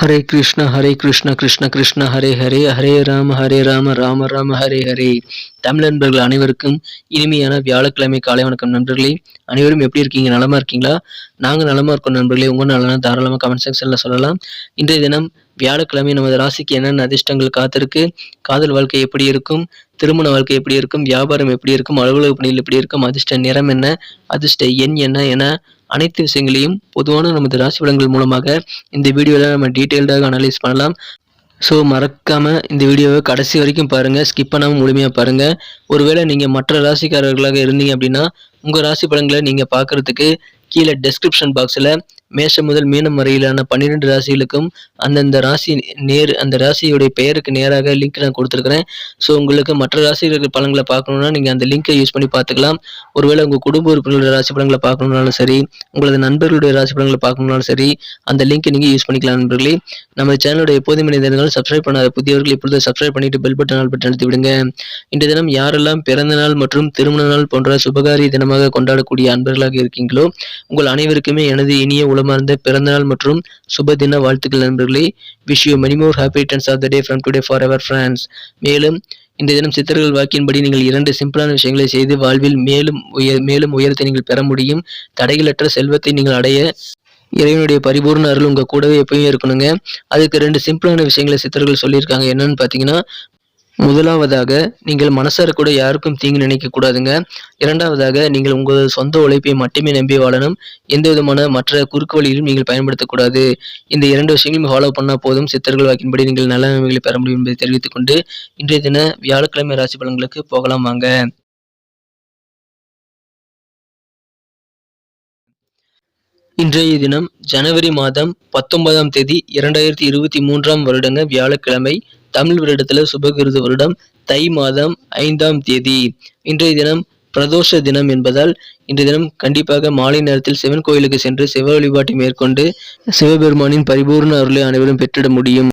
ஹரே கிருஷ்ண ஹரே கிருஷ்ண கிருஷ்ண கிருஷ்ண ஹரே ஹரே ஹரே ராம ஹரே ராம ராம ராம ஹரே ஹரே தமிழ் நண்பர்கள் அனைவருக்கும் இனிமையான வியாழக்கிழமை காலை வணக்கம் நண்பர்களே. அனைவரும் எப்படி இருக்கீங்க? நலமா இருக்கீங்களா? நாங்கள் நலமா இருக்கோம் நண்பர்களே. உங்க நலனா தாராளமாக கமெண்ட் செக்ஷன்ல சொல்லலாம். இன்றைய தினம் வியாழக்கிழமை நமது ராசிக்கு என்னென்ன அதிர்ஷ்டங்கள் காத்திருக்கு? காதல் வாழ்க்கை எப்படி இருக்கும்? திருமண வாழ்க்கை எப்படி இருக்கும்? வியாபாரம் எப்படி இருக்கும்? அலுவலக பணிகள் எப்படி இருக்கும்? அதிர்ஷ்ட நிறம் என்ன? அதிர்ஷ்ட எண் என்ன? என அனைத்து விஷயங்களையும் பொதுவான நமது ராசி பலன்கள் மூலமாக இந்த வீடியோவில் நம்ம டீட்டெயில்டாக அனலைஸ் பண்ணலாம். ஸோ மறக்காமல் இந்த வீடியோவை கடைசி வரைக்கும் பாருங்கள் ஸ்கிப் பண்ணாமல் முழுமையாக பாருங்கள் ஒருவேளை நீங்கள் மற்ற ராசிக்காரர்களாக இருந்தீங்க அப்படின்னா உங்கள் ராசி பலன்களை நீங்கள் பார்க்குறதுக்கு கீழே டெஸ்கிரிப்ஷன் பாக்ஸில் மேஷம் முதல் மீனம் வரையிலான பன்னிரெண்டு ராசிகளுக்கும் அந்தந்த ராசி நேர் அந்த ராசியுடைய பெயருக்கு நேராக லிங்க் நான் கொடுத்துருக்குறேன். ஸோ உங்களுக்கு மற்ற ராசிகளுக்கு பலன்களை பார்க்கணுன்னா நீங்கள் அந்த லிங்கை யூஸ் பண்ணி பார்த்துக்கலாம். ஒருவேளை உங்கள் குடும்ப உறுப்பினர்களுடைய ராசி பலன்களை பார்க்கணுன்னாலும் சரி உங்களது நண்பர்களுடைய ராசி பலன்களை பார்க்கணுன்னாலும் சரி அந்த லிங்க்கை நீங்கள் யூஸ் பண்ணிக்கலாம் நண்பர்களே. நம்ம சேனலோட எப்போதும் இணைந்திருந்தாலும் சப்ஸ்கிரைப் பண்ணாத புதியவர்கள் இப்பொழுது சப்ஸ்கிரைப் பண்ணிட்டு பெல் பட்டன் ஆல் பட்டன் அழுத்தி விடுங்க. இந்த தினம் யாரெல்லாம் பிறந்த நாள் மற்றும் திருமண நாள் போன்ற சுபகாரி தினமாக கொண்டாடக்கூடிய அன்பர்களாக இருக்கீங்களோ உங்கள் அனைவருக்குமே எனது இனிய உளமார்ந்த பிறந்தநாள் மற்றும் சுப தின வாழ்த்துக்கள் நண்பர்களே. Wish you many more happy returns of the day from today forever எவர் ஃப்ரான்ஸ் மேலும் இந்த தினம் சித்தர்கள் வாக்கின்படி நீங்கள் இரண்டு சிம்பிளான விஷயங்களை செய்து வாழ்வில் மேலும் உயர் மேலும் உயரத்தை நீங்கள் பெற முடியும். தடைகளற்ற செல்வத்தை நீங்கள் அடைய இறைவனுடைய பரிபூர்ண அருள் உங்க கூடவே எப்பயும் இருக்கணுங்க. அதுக்கு ரெண்டு சிம்பிளான விஷயங்களை சித்தர்கள் சொல்லியிருக்காங்க. என்னன்னு பார்த்தீங்கன்னா முதலாவதாக நீங்கள் மனசார கூட யாருக்கும் தீங்கு நினைக்க கூடாதுங்க. இரண்டாவதாக நீங்கள் உங்களது சொந்த உழைப்பை மட்டுமே நம்பி வாழணும். எந்த விதமான மற்ற குறுக்கு வழியிலும் நீங்கள் பயன்படுத்தக்கூடாது இந்த இரண்டு விஷயங்களையும் ஃபாலோ பண்ணால் போதும். சித்தர்கள் வாக்கின்படி நீங்கள் நல்ல நன்மைகளை பெற முடியும் என்பதை தெரிவித்துக் கொண்டு இன்றைய தின வியாழக்கிழமை ராசி பலன்களுக்கு போகலாம் வாங்க. இன்றைய தினம் ஜனவரி மாதம் பத்தொன்பதாம் தேதி இரண்டாயிரத்தி இருபத்தி மூன்றாம் வருடங்க வியாழக்கிழமை. தமிழ் வருடத்துல சுபகிருது வருடம் தை மாதம் ஐந்தாம் தேதி. இன்றைய தினம் பிரதோஷ தினம் என்பதால் இன்றைய தினம் கண்டிப்பாக மாலை நேரத்தில் சிவன் கோயிலுக்கு சென்று சிவ வழிபாட்டை மேற்கொண்டு சிவபெருமானின் பரிபூர்ண அருளை அனைவரும் பெற்றிட முடியும்.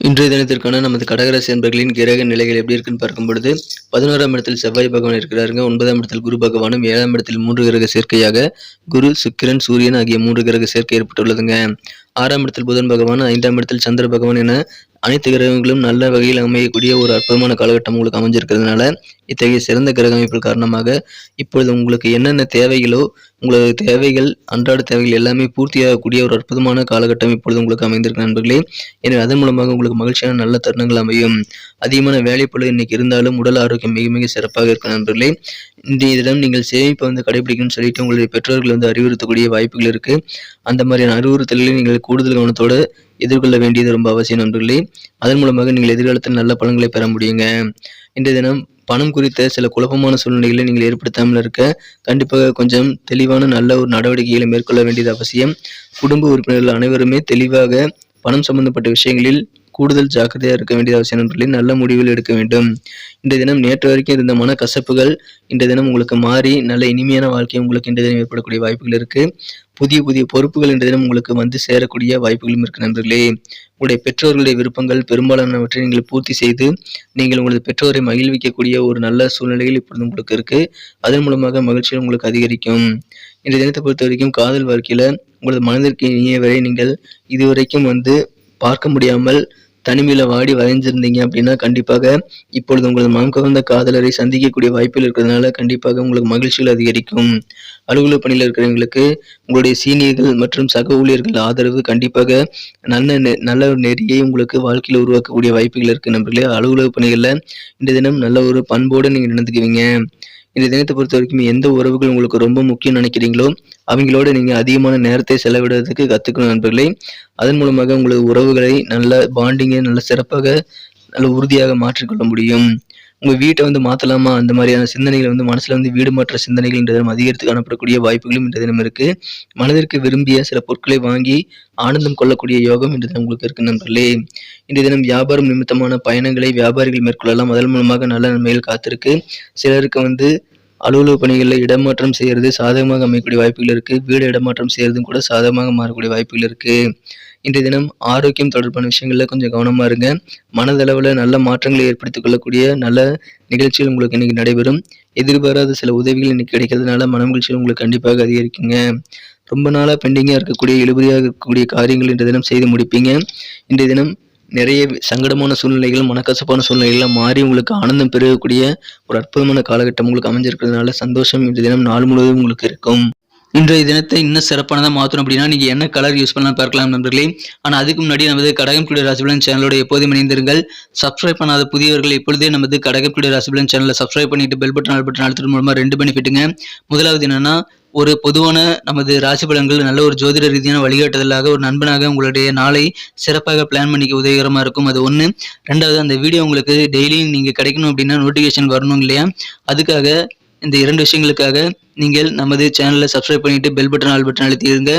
இன்றைய தினத்திற்கான நமது கடகராசி என்பர்களின் கிரக நிலைகள் எப்படி இருக்குன்னு பார்க்கும் பொழுது பதினோராம் இடத்தில் செவ்வாய் பகவான் இருக்கிறாருங்க. ஒன்பதாம் இடத்தில் குரு பகவானும் ஏழாம் இடத்தில் மூன்று கிரக சேர்க்கையாக குரு சுக்கிரன் சூரியன் ஆகிய மூன்று கிரக சேர்க்கை ஏற்பட்டுள்ளதுங்க. ஆறாம் இடத்தில் புதன் பகவான் ஐந்தாம் இடத்தில் சந்திர பகவான் என அனைத்து கிரகங்களும் நல்ல வகையில் அமையக்கூடிய ஒரு அற்புதமான காலகட்டம் உங்களுக்கு அமைஞ்சிருக்கிறதுனால இத்தகைய சிறந்த கிரக அமைப்புகள் காரணமாக இப்பொழுது உங்களுக்கு என்னென்ன தேவைகளோ உங்களது தேவைகள் அன்றாட தேவைகள் எல்லாமே பூர்த்தியாகக்கூடிய ஒரு அற்புதமான காலகட்டம் இப்பொழுது உங்களுக்கு அமைந்திருக்க நண்பர்களே. எனவே அதன் மூலமாக உங்களுக்கு மகிழ்ச்சியான நல்ல தருணங்கள் அமையும். அதிகமான வேலைப்பளு இன்னைக்கு இருந்தாலும் உடல் ஆரோக்கியம் மிக மிக சிறப்பாக இருக்கும் நண்பர்களே. இன்றைய தினம் நீங்கள் சேமிப்பை வந்து கடைபிடிக்கணும்னு சொல்லிட்டு உங்களுடைய பெற்றோர்கள் வந்து அறிவுறுத்தக்கூடிய வாய்ப்புகள் இருக்கு. அந்த மாதிரியான அறிவுறுத்தல்களை நீங்கள் கூடுதல் கவனத்தோடு எதிர்கொள்ள வேண்டியது ரொம்ப அவசியம் நண்பர்களே. அதன் மூலமாக நீங்கள் எதிர்காலத்தில் நல்ல பலன்களை பெற முடியுங்க. இன்றைய தினம் பணம் குறித்த சில குழப்பமான சூழ்நிலைகளை நீங்கள் ஏற்படுத்தாமல் இருக்க கண்டிப்பாக கொஞ்சம் தெளிவான நல்ல ஒரு நடவடிக்கைகளை மேற்கொள்ள வேண்டியது அவசியம். குடும்ப உறுப்பினர்கள் அனைவருமே தெளிவாக பணம் சம்பந்தப்பட்ட விஷயங்களில் கூடுதல் ஜாக்கிரதையாக இருக்க வேண்டிய அவசியம் நண்பர்களே. நல்ல முடிவுகள் எடுக்க வேண்டும். இன்றைய தினம் நேற்று வரைக்கும் இருந்த மன கசப்புகள் இன்றைய தினம் உங்களுக்கு மாறி நல்ல இனிமையான வாழ்க்கை உங்களுக்கு இன்றைய தினம் ஏற்படக்கூடிய வாய்ப்புகள் இருக்கு. புதிய புதிய பொறுப்புகள் என்ற தினம் உங்களுக்கு வந்து சேரக்கூடிய வாய்ப்புகளும் இருக்கு நண்பர்களே. உங்களுடைய பெற்றோர்களுடைய விருப்பங்கள் பெரும்பாலானவற்றை நீங்கள் பூர்த்தி செய்து நீங்கள் உங்களது பெற்றோரை மகிழ்விக்கக்கூடிய ஒரு நல்ல சூழ்நிலைகள் இப்பொழுது உங்களுக்கு இருக்கு. அதன் மூலமாக மகிழ்ச்சிகள் உங்களுக்கு அதிகரிக்கும். இன்றைய தினத்தை பொறுத்த வரைக்கும் காதல் வாழ்க்கையில உங்களது மனதிற்கு இனியவரை நீங்கள் இதுவரைக்கும் வந்து பார்க்க முடியாமல் தனிமையில் வாடி வரைஞ்சிருந்தீங்க அப்படின்னா கண்டிப்பாக இப்பொழுது உங்களது மனம் கவர்ந்த காதலரை சந்திக்கக்கூடிய வாய்ப்புகள் இருக்கிறதுனால கண்டிப்பாக உங்களுக்கு மகிழ்ச்சிகள் அதிகரிக்கும். அலுவலக பணியில் இருக்கிறவங்களுக்கு உங்களுடைய சீனியர்கள் மற்றும் சக ஊழியர்கள் ஆதரவு கண்டிப்பாக நல்ல நல்ல ஒரு நெறியை உங்களுக்கு வாழ்க்கையில் உருவாக்கக்கூடிய வாய்ப்புகள் இருக்கு நண்பர்களே. அலுவலக பணிகளில் இந்த தினம் நல்ல ஒரு பண்போடு நீங்கள் நடந்துக்குவீங்க இந்த தினத்தை பொறுத்த வரைக்கும் எந்த உறவுகள் உங்களுக்கு ரொம்ப முக்கியம் நினைக்கிறீங்களோ அவங்களோட நீங்கள் அதிகமான நேரத்தை செலவிடுறதுக்கு கற்றுக்கணும் நண்பர்களே. அதன் மூலமாக உங்களது உறவுகளை நல்ல பாண்டிங்கை நல்ல சிறப்பாக நல்ல உறுதியாக மாற்றிக்கொள்ள முடியும். உங்கள் வீட்டை வந்து மாற்றலாமா அந்த மாதிரியான சிந்தனைகள் வந்து மனசில் வந்து வீடு மாற்ற சிந்தனைகள் இன்ற தினம் அதிகரித்து காணப்படக்கூடிய வாய்ப்புகளும் இன்றைய தினம் இருக்குது மனதிற்கு விரும்பிய சில பொருட்களை வாங்கி ஆனந்தம் கொள்ளக்கூடிய யோகம் இன்று தினம் உங்களுக்கு இருக்கு நண்பர்களே. இன்றைய தினம் வியாபாரம் நிமித்தமான பயணங்களை வியாபாரிகள் மேற்கொள்ளலாம். அதன் மூலமாக நல்ல நன்மைகள் காத்திருக்கு. சிலருக்கு வந்து அலுவலக பணிகளில் இடமாற்றம் செய்கிறது சாதகமாக அமையக்கூடிய வாய்ப்புகள் இருக்குது வீடு இடமாற்றம் செய்கிறதும் கூட சாதகமாக மாறக்கூடிய வாய்ப்புகள் இருக்குது இன்றைய தினம் ஆரோக்கியம் தொடர்பான விஷயங்களில் கொஞ்சம் கவனமாக இருங்க. மனதளவில் நல்ல மாற்றங்களை ஏற்படுத்திக் கொள்ளக்கூடிய நல்ல நிகழ்ச்சிகள் உங்களுக்கு இன்னைக்கு நடைபெறும். எதிர்பாராத சில உதவிகள் இன்னைக்கு கிடைக்கிறதுனால மன மகிழ்ச்சிகள் உங்களுக்கு கண்டிப்பாக அதிகரிக்குங்க. ரொம்ப நாளாக பெண்டிங்காக இருக்கக்கூடிய இழுபறியாக இருக்கக்கூடிய காரியங்கள் இன்றைய தினம் செய்து முடிப்பீங்க. இன்றைய தினம் நிறைய சங்கடமான சூழ்நிலைகள் மனக்கசப்பான சூழ்நிலைகள்லாம் மாறி உங்களுக்கு ஆனந்தம் பெருகக்கூடிய ஒரு அற்புதமான காலகட்டம் உங்களுக்கு அமைஞ்சிருக்கிறதுனால சந்தோஷம் இன்றைய தினம் நாள் முழுவதும் உங்களுக்கு இருக்கும். இன்றைய தினத்தை இன்னும் சிறப்பானதாக மாற்றணும் அப்படின்னா நீங்கள் என்ன கலர் யூஸ் பண்ணலாம் பார்க்கலாம் நண்பர்களே. ஆனால் அதுக்கு முன்னாடி நமது கடகம் குடி ராசிபலன் சேனலோட எப்போதும் இணைந்திருங்கள். சப்ஸ்கிரைப் பண்ணாத புதியவர்கள் எப்பொழுதே நமது கடகம் குடி ராசிபலன் சேனலை சப்ஸ்கிரைப் பண்ணிட்டு பெல் பட்டன் ஆல் பட்டன் அழுத்தது மூலமாக ரெண்டு பெனிஃபிட்டுங்க முதலாவது என்னன்னா ஒரு பொதுவான நமது ராசி பலன்கள் நல்ல ஒரு ஜோதிட ரீதியான வழிகாட்டுதலாக ஒரு நண்பனாக உங்களுடைய நாளை சிறப்பாக பிளான் பண்ணிக்க உதவிகரமாக இருக்கும். அது ஒன்று ரெண்டாவது அந்த வீடியோ உங்களுக்கு டெய்லியும் நீங்கள் கிடைக்கணும் அப்படின்னா நோட்டிஃபிகேஷன் வரணும் இல்லையா? அதுக்காக இந்த இரண்டு விஷயங்களுக்காக நீங்கள் நமது சேனலை சப்ஸ்கிரைப் பண்ணிட்டு பெல் பட்டன் ஆல் பட்டன் அழுத்திடுங்க.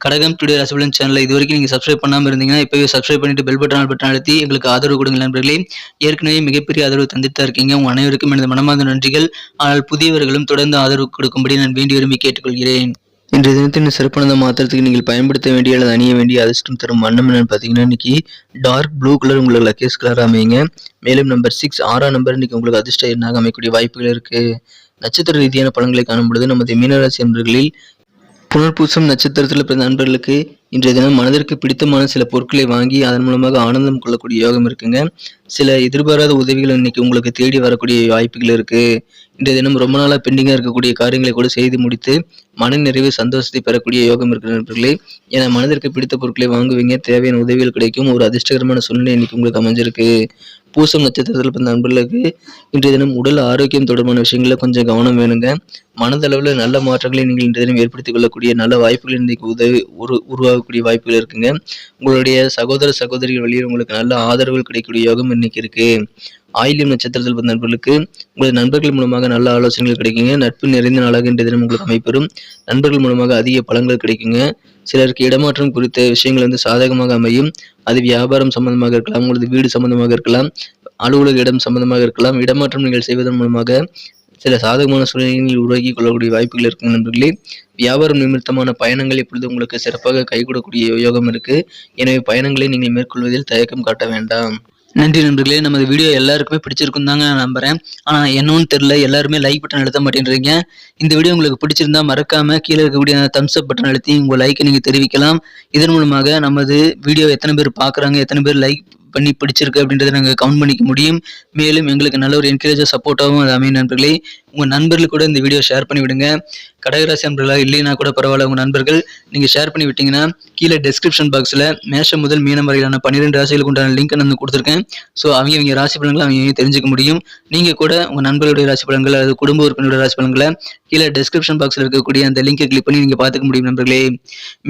கடகம் டுடே ரசபலன் சேனலை இது வரைக்கும் நீங்கள் சப்ஸ்கிரைப் பண்ணாமல் இருந்தீங்கன்னா இப்போவே சப்ஸ்கிரைப் பண்ணிட்டு பெல் பட்டன் ஆல் பட்டன் அழுத்தி எங்களுக்கு ஆதரவு கொடுங்க நண்பர்களே. ஏற்கனவே மிகப்பெரிய ஆதரவு தந்துட்டு தான் இருக்கீங்க. உங்கள் அனைவருக்கும் எனது மனமார்ந்த நன்றிகள். ஆனால் புதியவர்களும் தொடர்ந்து ஆதரவு கொடுக்கும்படி நான் வேண்டி விரும்பி கேட்டுக்கொள்கிறேன். இன்றைய தினத்தின் சிறப்பானதை மாத்திரத்துக்கு நீங்கள் பயன்படுத்த வேண்டிய அல்லது அணிய வேண்டிய அதிர்ஷ்டம் தரும் வண்ணம் என்னன்னு பார்த்தீங்கன்னா இன்னைக்கு டார்க் ப்ளூ கலர் உங்களுக்கு லக்கேஸ் கலர் அமையுங்க. மேலும் நம்பர் சிக்ஸ் ஆறாம் நம்பர் இன்னைக்கு உங்களுக்கு அதிர்ஷ்ட எண்ணாக அமையக்கூடிய வாய்ப்புகள் இருக்குது நட்சத்திர ரீதியான பலன்களை காணும் பொழுது நமது மீனராசி நண்பர்களில் புனர்பூசம் நட்சத்திரத்தில் பிறந்த நண்பர்களுக்கு இன்றைய தினம் மனதிற்கு பிடித்தமான சில பொருட்களை வாங்கி அதன் மூலமாக ஆனந்தம் கொள்ளக்கூடிய யோகம் இருக்குங்க. சில எதிர்பாராத உதவிகள் இன்னைக்கு உங்களுக்கு தேடி வரக்கூடிய வாய்ப்புகள் இருக்கு. இன்றைய தினம் ரொம்ப நாளாக பெண்டிங்காக இருக்கக்கூடிய காரியங்களை கூட செய்து முடித்து மன நிறைவு சந்தோஷத்தை பெறக்கூடிய யோகம் இருக்கிற நண்பர்களே ஏன்னா மனதிற்கு பிடித்த பொருட்களை வாங்குவீங்க. தேவையான உதவிகள் கிடைக்கும். ஒரு அதிர்ஷ்டகரமான சூழ்நிலை இன்னைக்கு உங்களுக்கு அமைஞ்சிருக்கு. பூசம் நட்சத்திரத்தில் பிறந்த நண்பர்களுக்கு இன்றைய தினம் உடல் ஆரோக்கியம் தொடர்பான விஷயங்களில் கொஞ்சம் கவனம் வேணுங்க. மனதளவில் நல்ல மாற்றங்களை நீங்கள் இன்றைய தினம் ஏற்படுத்திக் கொள்ளக்கூடிய நல்ல வாய்ப்புகள் இன்றைக்கு உதவி உரு உருவாகக்கூடிய வாய்ப்புகள் இருக்குங்க. உங்களுடைய சகோதர சகோதரிகள் வழியில் உங்களுக்கு நல்ல ஆதரவுகள் கிடைக்கக்கூடிய யோகம் இன்னைக்கு இருக்கு. ஆயிலியம் நட்சத்திரத்தில் பிறந்த நண்பர்களுக்கு உங்களது நண்பர்கள் மூலமாக நல்ல ஆலோசனைகள் கிடைக்குங்க. நட்பு நிறைந்த நாளாக இன்றைய தினம் உங்களுக்கு அமைப்பெறும் நண்பர்கள் மூலமாக அதிக பலன்கள் கிடைக்குங்க. சிலருக்கு இடமாற்றம் குறித்த விஷயங்கள் வந்து சாதகமாக அமையும். அது வியாபாரம் சம்பந்தமாக இருக்கலாம் உங்களது வீடு சம்பந்தமாக இருக்கலாம் அலுவலக இடம் சம்பந்தமாக இருக்கலாம் இடமாற்றம் நீங்கள் செய்வதன் மூலமாக சில சாதகமான சூழ்நிலைகளில் உருவாக்கி கொள்ளக்கூடிய வாய்ப்புகள் இருக்கும் நண்பர்களே. வியாபாரம் நிமித்தமான பயணங்கள் இப்பொழுது உங்களுக்கு சிறப்பாக கைகூடக்கூடிய யோகம் இருக்கு. எனவே பயணங்களை நீங்கள் மேற்கொள்வதில் தயக்கம் காட்ட வேண்டாம். நன்றி நண்பர்களே. நமது வீடியோ எல்லாருக்குமே பிடிச்சிருக்கும் தாங்க நான் நம்புறேன். ஆனால் என்னன்னு தெரில எல்லாருமே லைக் பட்டன் அழுத்த மாட்டேன்றீங்க. இந்த வீடியோ உங்களுக்கு பிடிச்சிருந்தா மறக்காம கீழே இருக்கக்கூடிய தம்ஸ் அப் பட்டன் அழுத்தி உங்கள் லைக்கை நீங்கள் தெரிவிக்கலாம். இதன் மூலமாக நமது வீடியோ எத்தனை பேர் பார்க்குறாங்க எத்தனை பேர் லைக் பண்ணி பிடிச்சிருக்கு அப்படின்றத நாங்கள் கவுண்ட் பண்ணிக்க முடியும். மேலும் எங்களுக்கு நல்ல ஒரு என்கரேஜாக சப்போர்ட்டாகவும் அது அமையும் நண்பர்களே. உங்கள் நண்பர்களுக்கு கூட இந்த வீடியோ ஷேர் பண்ணி விடுங்க. கடகராசி நண்பர்களாக இல்லைனா கூட பரவாயில்ல உங்கள் நண்பர்கள் நீங்கள் ஷேர் பண்ணி விட்டீங்கன்னா கீழே டெஸ்கிரிப்ஷன் பாக்ஸில் மேஷம் முதல் மீனம் வரையிலான பன்னிரெண்டு ராசிகளுக்கு உண்டான லிங்க் நான் கொடுத்துருக்கேன். ஸோ அவங்க அவங்க ராசி பலன்களை அவங்க தெரிஞ்சுக்க முடியும். நீங்கள் கூட உங்கள் நண்பர்களுடைய ராசி பலன்கள் அல்லது குடும்ப உறுப்பினருடைய ராசி பலன்களை கீழே டெஸ்கிரிப்ஷன் பாக்ஸில் இருக்கக்கூடிய அந்த லிங்கை கிளிக் பண்ணி நீங்கள் பார்த்துக்க முடியும் நண்பர்களே.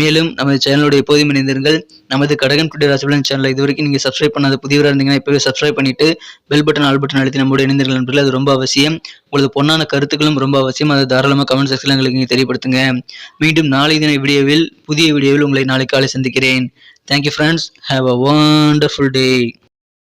மேலும் நமது சேனலோட எப்போதும் இணைந்திருங்கள். நமது கடகன் டுடே ராசி பலன் சேனலை இதுவரைக்கும் நீங்கள் சப்ஸ்கிரைப் பண்ணாத புதியவராக இருந்தீங்கன்னா இப்போவே சப்ஸ்கிரைப் பண்ணிட்டு பெல் பட்டன் ஆல் பட்டன் அழுத்தி நம்மளோட இணைந்தீர்கள் நண்பர்கள். அது ரொம்ப அவசியம். உங்களது பொன்னான கருத்துக்களும் ரொம்ப அவசியம். அதை தாராளமாக கமெண்ட் செக்ஷனில் எங்களுக்கு நீங்கள் தெரியப்படுத்துங்க. மீண்டும் நாளை தின வீடியோவில் புதிய வீடியோவில் உங்களை நாளை காலை சந்திக்கிறேன். Thank you friends have a wonderful day